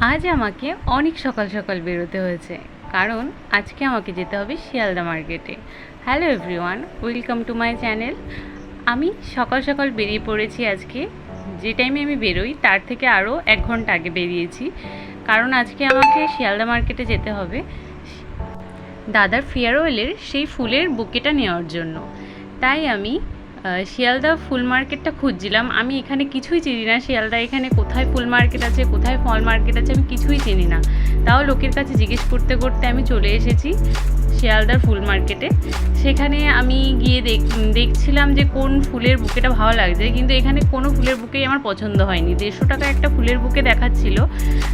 আজ আমাকে অনেক সকাল সকাল বেরোতে হয়েছে। কারণ আজকে আমাকে যেতে হবে শিয়ালদা মার্কেটে। Hello everyone welcome to my channel আমি সকাল সকাল বেরিয়ে পড়েছি আজকে। যে টাইমে আমি বেরোই, তার থেকে আরও এক ঘণ্টা আগে বেরিয়েছি। কারণ আজকে আমাকে শিয়ালদা মার্কেটে যেতে হবে। দাদার ফেয়ারওয়েলের সেই ফুলের বুকেটা নেওয়ার জন্য। তাই আমি শিয়ালদা ফুল মার্কেটটা খুঁজছিলাম। আমি এখানে কিছুই চিনি না। শিয়ালদা এখানে কোথায় ফুল মার্কেট আছে, কোথায় ফল মার্কেট আছে আমি কিছুই চিনি না। তাও লোকের কাছে জিজ্ঞেস করতে করতে আমি চলে এসেছি শিয়ালদার ফুল মার্কেটে। সেখানে আমি গিয়ে দেখ, দেখছিলাম যে কোন ফুলের বুকেটা ভালো লাগছে। কিন্তু এখানে কোনো ফুলের বুকেই আমার পছন্দ হয়নি। দেড়শো টাকা একটা ফুলের বুকে দেখাচ্ছিল,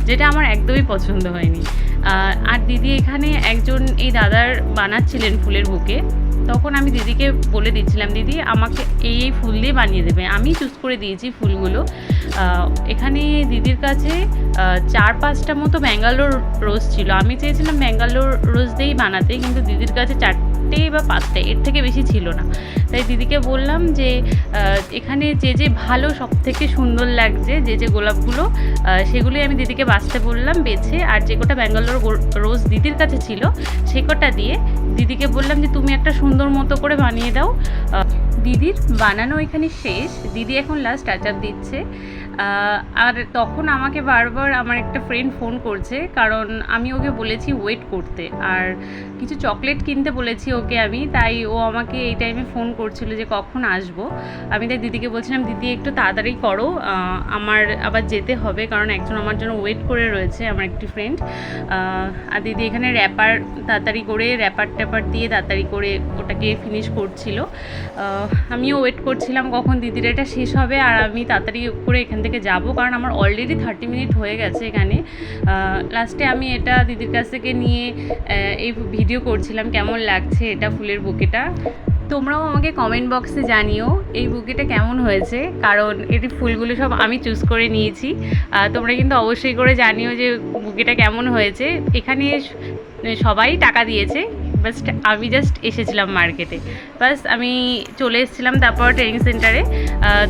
যেটা আমার একদমই পছন্দ হয়নি। আর দিদি এখানে একজন এই দাদার বানাচ্ছিলেন ফুলের বুকে। তখন আমি দিদিকে বলে দিচ্ছিলাম, দিদি, আমাকে এই এই ফুল দিয়ে বানিয়ে দেবে। আমি চুজ করে দিয়েছি ফুলগুলো। এখানে দিদির কাছে চার পাঁচটা মতো ব্যাঙ্গালোর রোজ ছিল। আমি চেয়েছিলাম ব্যাঙ্গালোর রোজ দিয়েই বানাতে, কিন্তু দিদির কাছে চারটে বা পাঁচটা এর থেকে বেশি ছিল না। তাই দিদিকে বললাম যে এখানে যে যে ভালো সব থেকে সুন্দর লাগছে যে যে গোলাপগুলো আহ, সেগুলোই আমি দিদিকে বাছতে বললাম বেছে আর যে কটা ব্যাঙ্গালোর রোজ দিদির কাছে ছিল সে কটা দিয়ে দিদিকে বললাম যে তুমি একটা সুন্দর মতো করে বানিয়ে দাও। দিদির বানানো এখানে শেষ। দিদি এখন লাস্ট টাচ আপ দিচ্ছে। আর তখন আমাকে বারবার আমার একটা ফ্রেন্ড ফোন করছে, কারণ আমি ওকে বলেছি ওয়েট করতে। আর কিছু চকলেট কিনতে বলেছি ওকে আমি, তাই ও আমাকে এই টাইমে ফোন করছিল যে কখন আসব। আমি তাই দিদিকে বলছিলাম, দিদি, একটু তাড়াতাড়ি করো আমার আবার যেতে হবে, কারণ একজন আমার জন্য ওয়েট করে রয়েছে আমার একটি ফ্রেন্ড আর দিদি এখানে র্যাপার তাড়াতাড়ি করে র্যাপার ট্যাপার দিয়ে তাড়াতাড়ি করে ওটাকে ফিনিশ করছিল। আমিও ওয়েট করছিলাম কখন দিদির এটা শেষ হবে, আর আমি তাড়াতাড়ি করে এখান থেকে যাব, কারণ আমার অলরেডি থার্টি মিনিট হয়ে গেছে এখানে। লাস্টে আমি এটা দিদির কাছ থেকে নিয়ে এই ভিডিও করছিলাম, কেমন লাগছে এটা ফুলের বুকেটা। তোমরাও আমাকে কমেন্ট বক্সে জানিও এই বুকেটা কেমন হয়েছে, কারণ এটি ফুলগুলো সব আমি চুজ করে নিয়েছি। তোমরা কিন্তু অবশ্যই করে জানিও যে বুকেটা কেমন হয়েছে। এখানে সবাই টাকা দিয়েছে। বাস্ট আমি জাস্ট এসেছিলাম মার্কেটে বাস আমি চলে এসেছিলাম তারপর ট্রেনিং সেন্টারে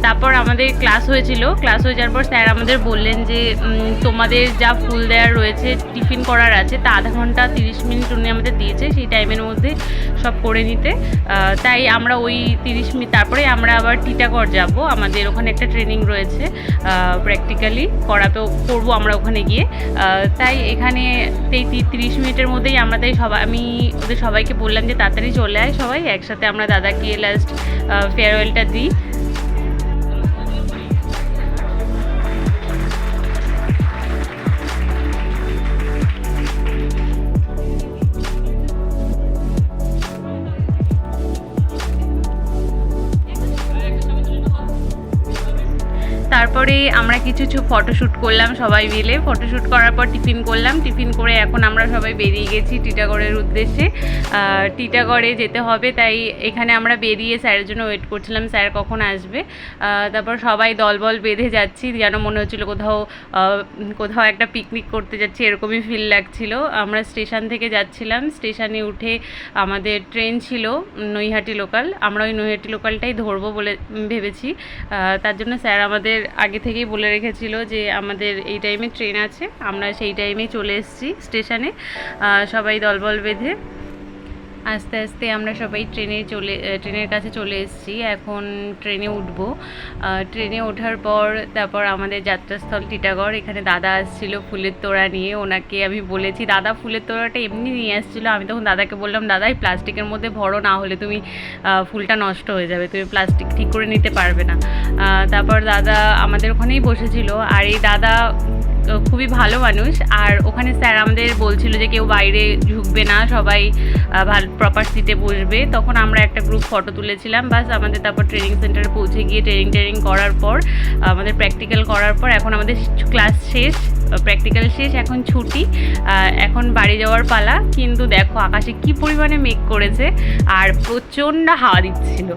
তারপর আমাদের ক্লাস হয়েছিল। ক্লাস হয়ে যাওয়ার পর স্যার আমাদের বললেন যে তোমাদের যা ফুল দেওয়ার রয়েছে টিফিন করার আছে, তা আধা ঘণ্টা তিরিশ মিনিট উনি আমাদের দিয়েছে সেই টাইমের মধ্যে সব করে নিতে। তাই আমরা ওই তিরিশ মিনিট, তারপরে আমরা আবার টিটাগড় যাব। আমাদের ওখানে একটা ট্রেনিং রয়েছে প্র্যাকটিক্যালি করাতেও করব আমরা ওখানে গিয়ে। তাই এখানে এই তি- তিরিশ মিনিটের মধ্যেই আমাদের সবাই আমি ওদের সবাইকে বললাম যে তাড়াতাড়ি চলে আয় সবাই। একসাথে আমরা দাদাকে লাস্ট ফেয়ারওয়েলটা দিই। তারপরে আমরা কিছু কিছু ফটোশ্যুট করলাম সবাই মিলে। ফটোশ্যুট করার পর টিফিন করলাম। টিফিন করে এখন আমরা সবাই বেরিয়ে গেছি টিটাগড়ের উদ্দেশ্যে। টিটাগড়ে যেতে হবে, তাই এখানে আমরা বেরিয়ে স্যারের জন্য ওয়েট করছিলাম, স্যার কখন আসবে? তারপর সবাই দলবল বেঁধে যাচ্ছি, যেন মনে হচ্ছিল কোথাও কোথাও একটা পিকনিক করতে যাচ্ছি, এরকমই ফিল লাগছিল। আমরা স্টেশন থেকে যাচ্ছিলাম স্টেশনে উঠে আমাদের ট্রেন ছিল নৈহাটি লোকাল আমরা ওই নৈহাটি লোকালটাই ধরবো বলে ভেবেছি। তার জন্য স্যার আমাদের আগে থেকেই বলে রেখেছিল যে আমাদের এই টাইমে ট্রেন আছে। আমরা সেই টাইমেই চলে এসেছি স্টেশনে সবাই দলবল বেঁধে। আস্তে আস্তে আমরা সবাই ট্রেনে চলে ট্রেনের কাছে চলে এসেছি। এখন ট্রেনে উঠবো। ট্রেনে ওঠার পর তারপর আমাদের যাত্রাস্থল টিটাগড়। এখানে দাদা আসছিল ফুলের তোড়া নিয়ে। ওনাকে আমি বলেছি, দাদা, ফুলের তোড়াটা এমনি নিয়ে আসছিল। আমি তখন দাদাকে বললাম, দাদা, এই প্লাস্টিকের মধ্যে ভরো, না হলে তুমি ফুলটা নষ্ট হয়ে যাবে। তুমি প্লাস্টিক ঠিক করে নিতে পারবে না। তারপর দাদা আমাদের ওখানেই বসেছিল। আর এই দাদা খুবই ভালো মানুষ। আর ওখানে স্যার আমাদের বলছিল যে কেউ বাইরে ঝুঁকবে না। সবাই ভালো প্রপার সিটে বসবে। তখন আমরা একটা গ্রুপ ফটো তুলেছিলাম। বাস আমাদের তারপর ট্রেনিং সেন্টারে পৌঁছে গিয়ে ট্রেনিং ট্রেনিং করার পর, আমাদের প্র্যাকটিক্যাল করার পর, এখন আমাদের ক্লাস শেষ প্র্যাকটিক্যাল শেষ, এখন ছুটি। এখন বাড়ি যাওয়ার পালা। কিন্তু দেখো, আকাশে কি পরিমাণে মেঘ করেছে আর প্রচণ্ড হাওয়া দিচ্ছিল।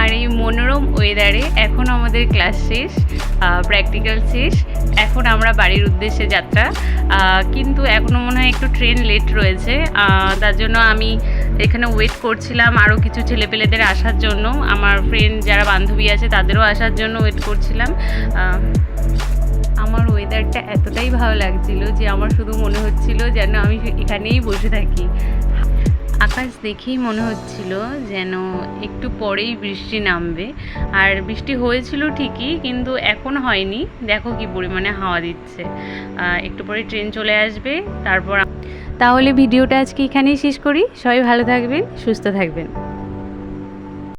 আর এই মনোরম ওয়েদারে এখন আমাদের ক্লাস শেষ প্র্যাকটিক্যাল শেষ। এখন আমরা বাড়ির উদ্দেশ্যে যাত্রা। কিন্তু এখনও মনে হয় একটু ট্রেন লেট রয়েছে। তার জন্য আমি এখানে ওয়েট করছিলাম আরও কিছু ছেলেপেলেদের আসার জন্য। আমার ফ্রেন্ড যারা বান্ধবী আছে তাদেরও আসার জন্য ওয়েট করছিলাম। আমার ওয়েদারটা এতটাই ভালো লাগছিল যে আমার শুধু মনে হচ্ছিল যেন আমি এখানেই বসে থাকি। আকাশ দেখেই মনে হচ্ছিল যেন একটু পরেই বৃষ্টি নামবে। আর বৃষ্টি হয়েছিল ঠিকই, কিন্তু এখন হয়নি। দেখো কি পরিমাণে হাওয়া দিচ্ছে। একটু পরে ট্রেন চলে আসবে, তারপর তাহলে ভিডিওটা আজকে এখানেই শেষ করি। সবাই ভালো থাকবেন, সুস্থ থাকবেন।